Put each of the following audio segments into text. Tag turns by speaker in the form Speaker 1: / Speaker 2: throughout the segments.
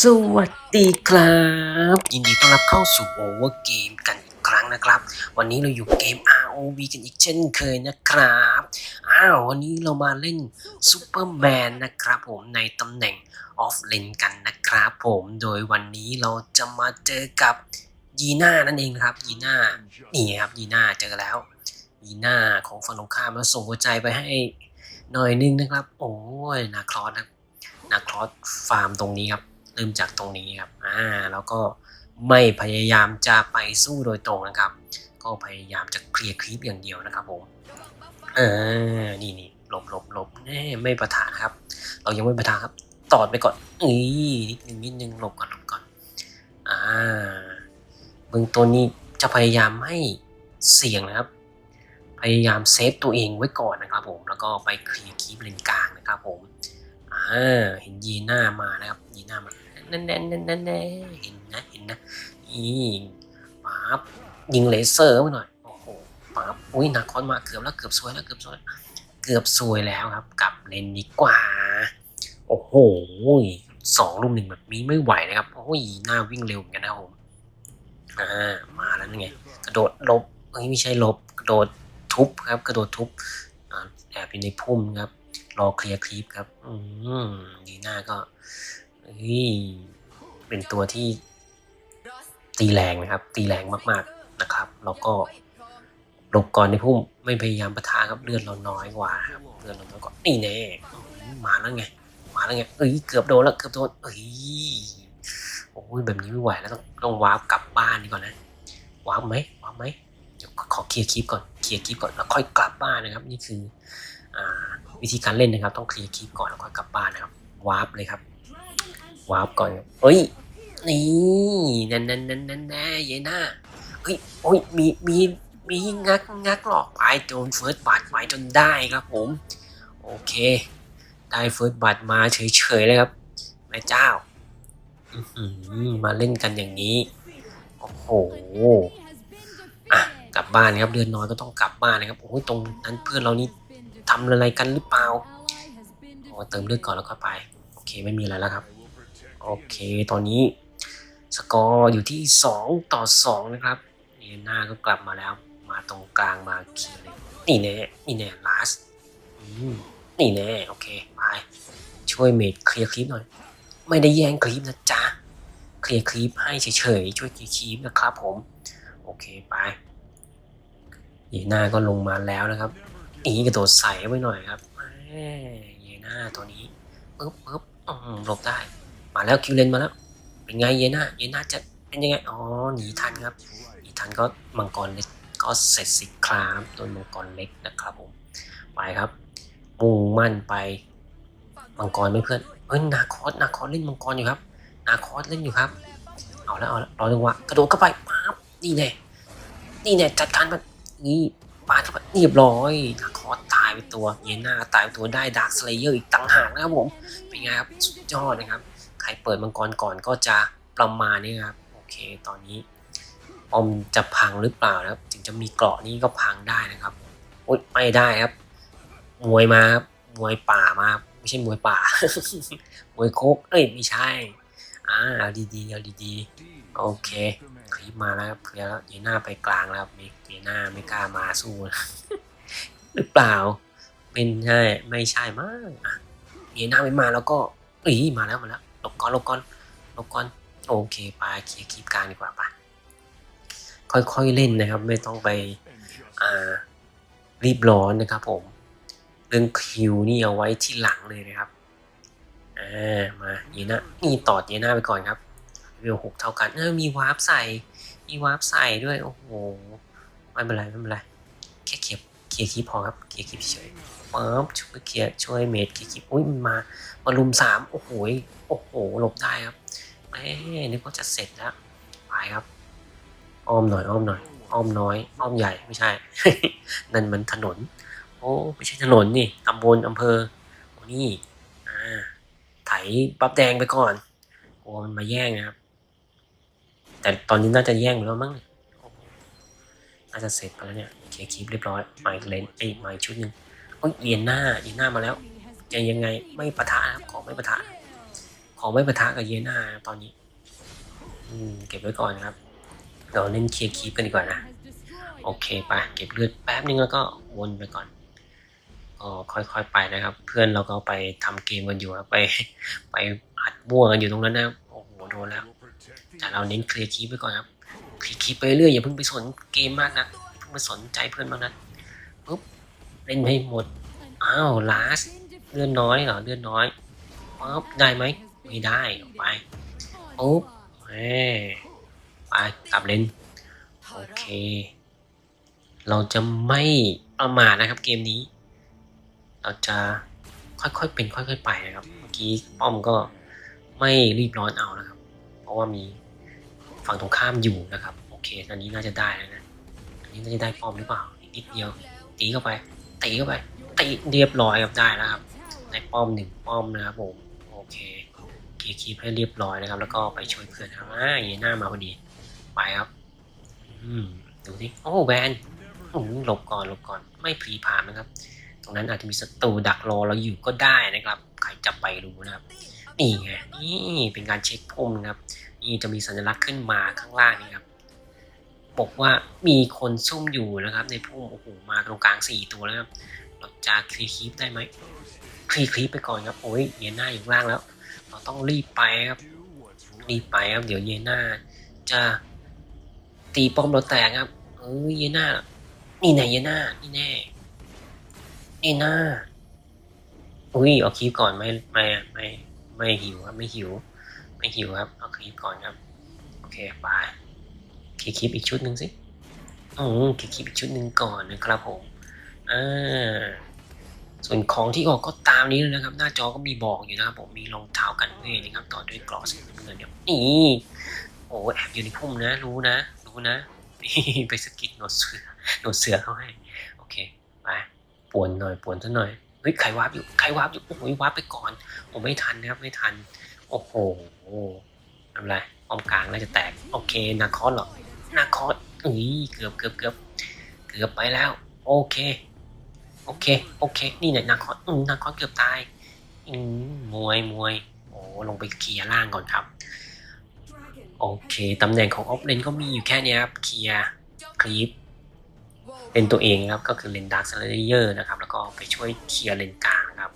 Speaker 1: สวัสดีครับ ยินดีต้อนรับเข้าสู่ Over Game กันอีกครั้งนะครับ วันนี้เราอยู่เกม ROV กันอีกเช่นเคยนะครับอ้าววันนี้เรามาเล่นซูเปอร์แมนนะครับผมในตำแหน่งออฟเลนกันนะครับผมโดยวันนี้เราจะมาเจอกับยีน่านั่นเองครับยีน่านี่ครับยีน่าเจอแล้วยีน่าของฝั่งตรงข้ามแล้วส่งหัวใจไปให้หน่อยนึงนะครับ โอ้ยนาคลอสครับ นาคลอสฟาร์มตรงนี้ครับเริ่มจากตรงนี้ครับอ่าแล้วก็ไม่พยายามจะไปสู้โดยตรงนะครับ ก็พยายามจะเคลียร์คลิปอย่างเดียวนะครับผมเออนี่นี่หลบหลบหลบแน่ไม่ประทานครับ เรายังไม่ประทานครับตอดไปก่อนอีนิดนึงนิดนึงหลบก่อนหลบก่อนอ่าเบื้องต้นนี้จะพยายามให้เสี่ยงนะครับ พยายามเซฟตัวเองไว้ก่อนนะครับผมแล้วก็ไปเคลียร์คลิปเลนกลางนะครับผม อ่าเห็นยีน่ามานะครับยีน่ามาแน่นแน่นแน่นแน่นแน่เห็นนะเห็นนะนี่ปั๊บยิงเลเซอร์มาหน่อยโอ้โหปั๊บอุ้ยนาคอนมาเกือบแล้วเกือบซวยแล้วเกือบซวยเกือบซวยแล้วครับกลับเลนดีกว่า โอ้โหสองลุมหนึ่งแบบนี้ไม่ไหวนะครับโอ้ยหน้าวิ่งเร็วเหมือนกันนะครับผมอ่ามาแล้วนี่ไงกระโดดลบเอ้ยไม่ใช่ลบกระโดดทุบครับ กระโดดทุบอ่าแอบอยู่ในพุ่มครับ รอเคลียร์คลิปครับ อืมดีหน้าก็เฮ้ยเป็นตัวที่ตีแรงนะครับ ตีแรงมากๆนะครับ แล้วก็หลบก่อนในพุ่มไม่พยายามปะทะครับเลือดเราน้อยกว่าครับเลือดเราน้อยกว่านี่แน่มาแล้วไง มาแล้วไงเอ้ยเกือบโดนแล้วเกือบโดนเอ้ยโอ้ยแบบนี้ไม่ไหวแล้วต้องต้องวาร์ปกลับบ้านดีก่อนนะวาร์ปไหมวาร์ปไหมเดี๋ยวขอเคลียร์คลิปก่อนเคลียร์คลิปก่อนแล้วค่อยกลับบ้านนะครับ นี่คืออ่า วิธีการเล่นนะครับ ต้องเคลียร์คลิปก่อนแล้วค่อยกลับบ้านนะครับวาร์ปเลยครับวาร์ปก่อนเฮ้ยนี่นั่นนั่นนั่นนั่นแน่เยน่าเฮ้ยโอ้ยมีมีมีงักงักหลอกไปโดนเฟิร์สบัตไปจนได้ครับผม โอเค ได้เฟิร์สบัตมาเฉยๆเลยครับแม่เจ้าอืมาเล่นกันอย่างนี้ โอ้โหอะกลับบ้านนะครับเดือนน้อยก็ต้องกลับบ้านนะครับโอ้ยตรงนั้นเพื่อนเรานี่ ทำอะไรกันหรือเปล่าโอ้เติมเลือดก่อนแล้วก็ไป โอเคไม่มีอะไรแล้วครับ โอเคตอนนี้สกอร์อยู่ที่สองต่อสองนะครับเนียน่าก็กลับมาแล้ว มาตรงกลางมาเคลียร์เลยนี่แน่นี่แน่ลาสนี่แน่โอเคไปช่วยเมดเคลียร์คลิปหน่อย ไม่ได้แย่งคลิปนะจ๊ะเคลียร์คลิปให้เฉยๆช่วยเคลียร์คลิปนะครับผม โอเคไปเยน่าก็ลงมาแล้วนะครับ อีกระโดดใส่ไว้หน่อยครับแหมเยน่าตัวนี้ปึ๊บปึ๊บหลบได้ มาแล้วคิวเลนมาแล้ว เป็นไงเยน่าเยน่าจะเป็นยังไง อ๋อ หนีทันครับ หนีทันก็มังกรเล็กก็เสร็จสิครับโดนมังกรเล็กนะครับผม ไปครับมุ่งมั่นไป มังกรไม่เพื่อน เฮ้ย นาคอส นาคอสเล่นมังกรอยู่ครับ นาคอสเล่นอยู่ครับ เอาแล้วเอาแล้วรอจังหวะกระโดดเข้าไปปั๊บนี่แน่นี่แน่จัดการมันนี่ ปาดเข้าไปเรียบร้อยนาคอสตายไปตัวเยน่าตายไปตัวได้ดาร์คสเลเยอร์อีกต่างหากนะครับผม เป็นไงครับสุดยอดนะครับ ใครเปิดมังกรก่อนก็จะประมาณนี้ครับ โอเค ตอนนี้ออมจะพังหรือเปล่านะครับ ถึงจะมีเกราะนี้ก็พังได้นะครับโอ๊ยไม่ได้ครับ มวยมาครับ มวยป่ามาไม่ใช่มวยป่า มวยโคก เอ้ยไม่ใช่ อ่าเอาดีๆเอาดีๆ โอเคคลิปมาแล้วครับเคลียร์แล้วเยน่าไปกลางแล้วครับเมเยน่าไม่กล้ามาสู้หรือเปล่า เป็นใช่ไม่ใช่มั้งอะเยน่าไม่มาแล้วก็อีมาแล้วมาแล้วลบก่อนลบก่อนลบก่อนโอเคไปเคลียร์คลิปกลางดีกว่าปะค่อยๆเล่นนะครับ ไม่ต้องไปอ่ารีบร้อนนะครับผม เรื่องคิวนี่เอาไว้ที่หลังเลยนะครับอ่ามาเยน่านี่ตอดเยน่าไปก่อนครับ เวลหกเท่ากันเออมีวาร์ปใส่ มีวาร์ปใส่ด้วย โอ้โห ไม่เป็นไรไม่เป็นไร แค่เคลียร์เคลียคลิปพอครับเคลียคลิปเฉยปั๊บช่วยเคลียช่วยเมดเคลียคลิปอุ้ยมันมามาลุมสามโอ้โหยโอ้โหหลบได้ครับแหม่นึกว่าจะเสร็จแล้วไปครับอ้อมหน่อยอ้อมหน่อยอ้อมน้อยอ้อมใหญ่ไม่ใช่ นั่นมันถนน โอ้ไม่ใช่ถนนนี่ตำบลอำเภอโอ้นี่อ่าไถปั๊บแดงไปก่อนกลัวมันมาแย่งนะครับ แต่ตอนนี้น่าจะแย่งแล้วมั้งน่าจะเสร็จไปแล้วเนี่ยเคลียร์คลิปเรียบร้อยมาอีกเลนไอ้ยมาอีกชุดหนึ่งโอ้ยเยียนหน้าเยียนหน้ามาแล้วจะยังไงไม่ปะทะครับขอไม่ปะทะ ขอไม่ปะทะกับเยน่านะตอนนี้ อืมเก็บไว้ก่อนครับเราเล่นเคลียร์คีปกันดีกว่านะโอเคไปเก็บเลือดแป๊บนึงแล้วก็วนไปก่อนก็ค่อยๆไปนะครับ เพื่อนเราก็ไปทำเกมกันอยู่ครับไปไปอัดมั่วกันอยู่ตรงนั้นนะโอ้โหโดนแล้ว แต่เราเน้นเคลียร์คีปไปก่อนครับเคลียร์คีปไปเรื่อยอย่าเพิ่งไปสนเกมมากนะเพิ่งไปสนใจเพื่อนมากนะปุ๊บเล่นให้หมดอ้าวลาสเลื่อนน้อยเหรอเลื่อนน้อยปุ๊บได้ไหมไม่ได้ออกไปปุ๊บเอ้ไปกลับเล่นโอเค เราจะไม่ประมาทนะครับเกมนี้ เราจะค่อยๆเป็นค่อยๆไปนะครับ เมื่อกี้ป้อมก็ไม่รีบร้อนเอานะครับ เพราะว่ามี ฝั่งตรงข้ามอยู่นะครับ โอเคอันนี้น่าจะได้แล้วนะอันนี้น่าจะได้ป้อมหรือเปล่านิดเดียวตีเข้าไปตีเข้าไปตีเรียบร้อยครับได้แล้วครับได้ป้อมหนึ่งป้อมนะครับผมโอเคเคลียร์คีปให้เรียบร้อยนะครับ แล้วก็ไปช่วยเพื่อนครับอ่าเยน่ามาพอดีไปครับอืมดูสิโอ้แวนโอืมหลบก่อนหลบก่อนไม่พรีพามนะครับ ตรงนั้นอาจจะมีศัตรูดักรอเราอยู่ก็ได้นะครับ ใครจะไปรู้นะครับ นี่ไงนี่เป็นการเช็คพุ่มครับ นี่จะมีสัญลักษณ์ขึ้นมาข้างล่างนี่ครับบอกว่ามีคนซุ่มอยู่นะครับ ในพุ่มโอ้โหมาตรงกลางสี่ตัวแล้วครับเราจะคลีคีปได้ไหมคลีคีปไปก่อนครับโอ้ยเยน่าอยู่ล่างแล้ว เราต้องรีบไปครับรีบไปครับเดี๋ยวเยน่าจะตีป้อมเราแตกครับเอ้ยเยน่านี่แน่เยน่านี่แน่นี่น่าอุ้ยเอาคลิปก่อนไม่ไม่ไม่ ไม่หิวครับไม่หิว ไม่หิวครับเอาคลิปก่อนครับโอเคไปเคลียร์คลิปอีกชุดหนึ่งสิอืมเคลียร์คลิปอีกชุดหนึ่งก่อนนะครับผมอ่าส่วนของที่ออกก็ตามนี้เลยนะครับ หน้าจอก็มีบอกอยู่นะครับผมมีรองเท้ากันเวทนะครับต่อด้วยกรอสีน้ำเงินเนี่ยนี่โอ้แอบอยู่ในพุ่มนะ รู้นะ รู้นะไปสกิดหนวดเสือหนวดเสือเขาให้ โอเค ไปป่วนหน่อยป่วนซะหน่อย ฮ้ยใครวาร์ปอยู่ใครวาร์ปอยู่โอ้โหวาร์ปไปก่อนโอ้ไม่ทันนะครับไม่ทัน โอ้โหทำไรป้อมกลางน่าจะแตกโอเคนาคอสหรอนาคอสเอ้ยเกือบเกือบเกือบเกือบไปแล้ว โอเค โอเค โอเค นี่เนี่ยนาคอสอืมนาคอสเกือบตายอืมมวยมวยโอ้ลงไปเคลียร์ล่างก่อนครับ โอเคตำแหน่งของออฟเลนก็มีอยู่แค่นี้ครับเคลียร์คลิป เป็นตัวเองครับก็คือเลนดาร์คเซเลเยอร์นะครับแล้วก็ไปช่วยเคลียร์เลนกลางนะครับ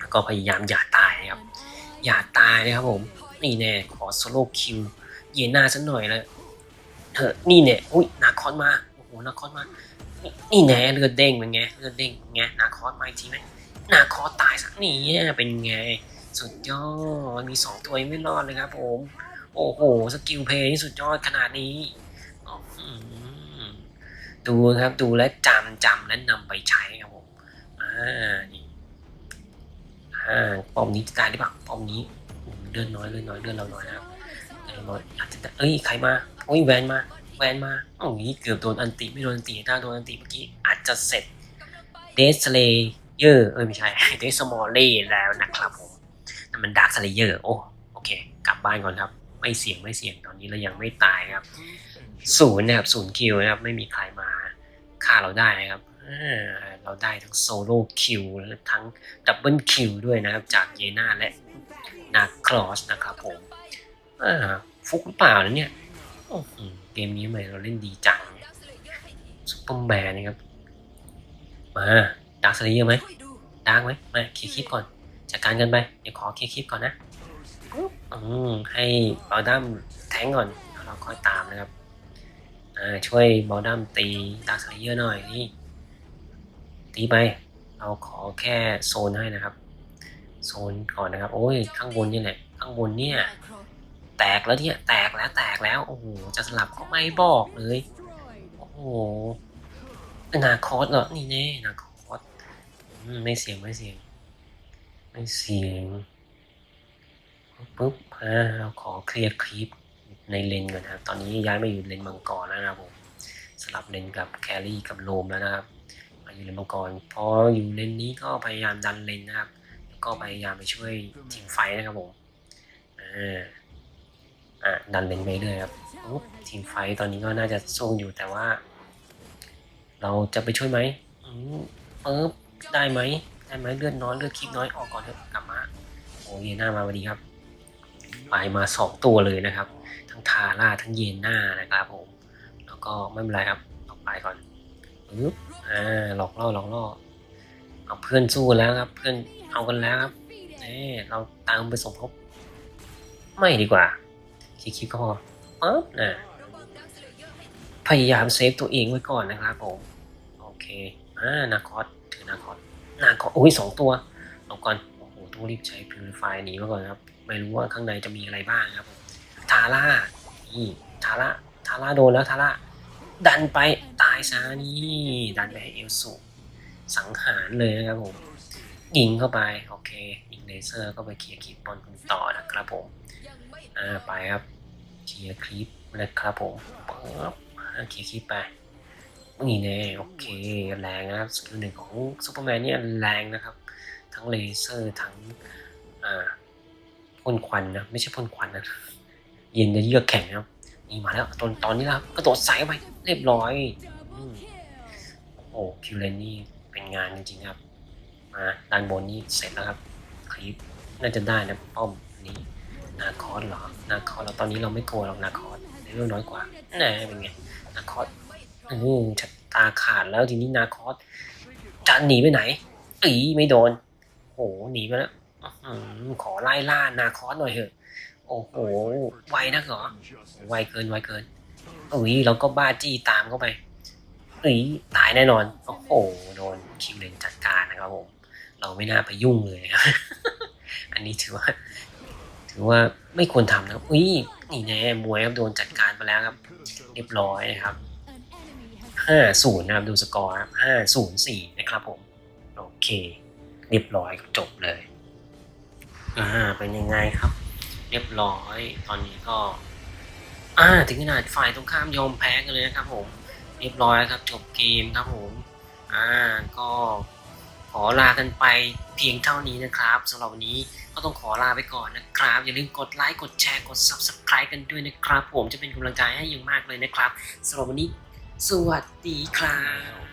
Speaker 1: แล้วก็พยายามอย่าตายนะครับอย่าตายนะครับผมนี่แน่ขอโซโล่คิวเยน่าสักหน่อยเลยเถอะนี่เนี่ยอุ้ยนาคอนมาโอ้โหนาคอนมานี่นี่แน่เลือดเด้งเป็นไงเลือดเด้งเป็นไงนาคอนมาอีกทีไหมนาคอนตายสักนี่เป็นไงสุดยอดมีสองตัวยังไม่รอดเลยครับผม โอ้โหสกิลเพย์นี่สุดยอดขนาดนี้ ดูครับดูและจำจำและนำไปใช้ครับผมอ่านี่อ่าป้อมนี้จะตายหรือเปล่าป้อมนี้เลื่อนน้อยเลื่อนน้อยเลื่อนเราน้อยนะครับเลื่อนน้อยอาจจะเอ้ยใครมาโอ้ยแวนมาแวนมาโอ้ยเกือบโดนอันติไม่โดนอันติถ้าโดนอันติเมื่อกี้อาจจะเสร็จเดสเลเยอร์เอ้ยไม่ใช่เดสมอลเล่แล้วนะครับผมนั่นมันดาร์คเลเยอร์โอ้โอเค กลับบ้านก่อนครับ ไม่เสี่ยงไม่เสี่ยงตอนนี้เรายังไม่ตายครับศูนย์นะครับศูนย์คิวนะครับ ไม่มีใครมาฆ่าเราได้นะครับอ่าเราได้ทั้งโซโล่คิวและทั้งดับเบิลคิวด้วยนะครับ จากเยน่าและนาคลอสนะครับผมอ่าฟุกหรือเปล่านะเนี่ยอื้อหือเกมนี้ทำไมเราเล่นดีจังซุปเปอร์แมนนะครับ มาดาร์คสเลเยอร์ไหมดาร์กไหมมาเคลียร์คลิปก่อนจัดการกันไป เดี๋ยวขอเคลียร์คลิปก่อนนะ อืมให้บอลดัมแทงก่อนแล้วเราค่อยตามนะครับ อ่าช่วยบอลดัมตีดาร์คสเลเยอร์หน่อยนี่ตีไป เราขอแค่โซนให้นะครับ โซนก่อนนะครับ โอ้ยข้างบนนี่แหละข้างบนเนี่ยแตกแล้วเนี่ยแตกแล้วแตกแล้วโอ้โหจะสลับก็ไม่บอกเลยโอ้โหนาคอสเหรอนี่แน่นาคอสไม่เสียงไม่เสียงไม่เสียง ปุ๊บอ่าเราขอเคลียร์คลิปในเลนก่อนนะครับ ตอนนี้ย้ายมาอยู่เลนมังกรแล้วนะครับผมสลับเลนกับแครี่กับโลมแล้วนะครับมาอยู่เลนมังกรพออยู่เลนนี้ก็พยายามดันเลนนะครับ แล้วก็พยายามไปช่วยทีมไฟนะครับผมอ่าอะดันเลนไปเรื่อยครับปุ๊บทีมไฟตอนนี้ก็น่าจะสู้อยู่แต่ว่า เราจะไปช่วยไหมอืมปึ๊บได้ไหมได้ไหมเลือดน้อยเลือดคลิปน้อยออกก่อนเถอะกลับมาโอ้ยหน้ามาพอดีครับ ไปมาสองตัวเลยนะครับ ทั้งทาร่าทั้งเยน่านะครับผม แล้วก็ไม่เป็นไรครับต่อไปก่อนปึ๊บอ่าหลอกล่อหลอกล่อเอาเพื่อนสู้แล้วครับ เพื่อนเอากันแล้วครับเอ้เราตามไปสมทบไม่ดีกว่าคิดคิดก็พอปึ๊บนะพยายามเซฟตัวเองไว้ก่อนนะครับผม โอเคอ่านาคอสถือนาคอสนาคอสโอ้ยสองตัวลงก่อนโอ้โห ต้องรีบใช้ Purify หนีมาก่อนครับ ไม่รู้ว่าข้างในจะมีอะไรบ้างครับผมทาร่านี่ทาร่าทาร่าโดนแล้วทาร่าดันไปตายซะนี่ดันไปให้เอลสุสังหารเลยนะครับผมยิงเข้าไปโอเคยิงเลเซอร์ก็ไปเคลียร์คลิปบอลกันต่อนะครับผมอ่าไปครับเคลียร์คลิปนะครับผมปึ๊บเคลียร์คลิปไปนี่แน่โอเคแรงนะครับสกิลหนึ่งของซูเปอร์แมนเนี่ยแรงนะครับ ทั้งเลเซอร์ทั้งพ่นควันนะไม่ใช่พ่นควันนะเย็นจะเยือกแข็งนะครับนี่มาแล้วตอนตอนนี้นะครับกระโดดใส่ไปเรียบร้อยอโอ้คิวเลนนี่เป็นงานจริงๆครับมาด้านบนนี่เสร็จแล้วครับคลิปน่าจะได้นะป้อมนี้นาคอสเหรอนาคอสเราตอนนี้เราไม่กลัวหรอกนาคอสเลเวลน้อยกว่าแน่เป็นไงนาคอสอืมชัดตาขาดแล้วทีนี้นาคอสจะหนีไปไหนอีไม่โดน โอ้โหหนีไปแล้วอขอไล่ล่านาคอสหน่อยเถอะ โอ้โหไวนักเหรอไวเกินไวเกินอุ้ยเราก็บ้าจี้ตามเข้าไปอุ้ยตายแน่นอน โอ้โหโดนคิงเลนจัดการนะครับผม เราไม่น่าไปยุ่งเลยครับอันนี้ถือว่า ถือว่าไม่ควรทำนะอุ้ยนี่แน่มวยครับโดนจัดการไปแล้วครับ เรียบร้อยนะครับห้าศูนย์นะครับดูสกอร์ครับห้าศูนย์สี่นะครับผม โอเค เรียบร้อยจบเลย อ่า เป็นยังไงครับ เรียบร้อย ตอนนี้ก็ อ่า ถึงขนาดฝ่ายตรงข้ามยอมแพ้กันเลยนะครับผม เรียบร้อยครับ จบเกมครับผม อ่า ก็ขอลากันไปเพียงเท่านี้นะครับสำหรับวันนี้ก็ต้องขอลาไปก่อนนะครับ อย่าลืมกดไลค์กดแชร์กด subscribe กันด้วยนะครับ ผมจะเป็นกำลังใจให้อยังมากเลยนะครับสำหรับวันนี้ สวัสดีครับ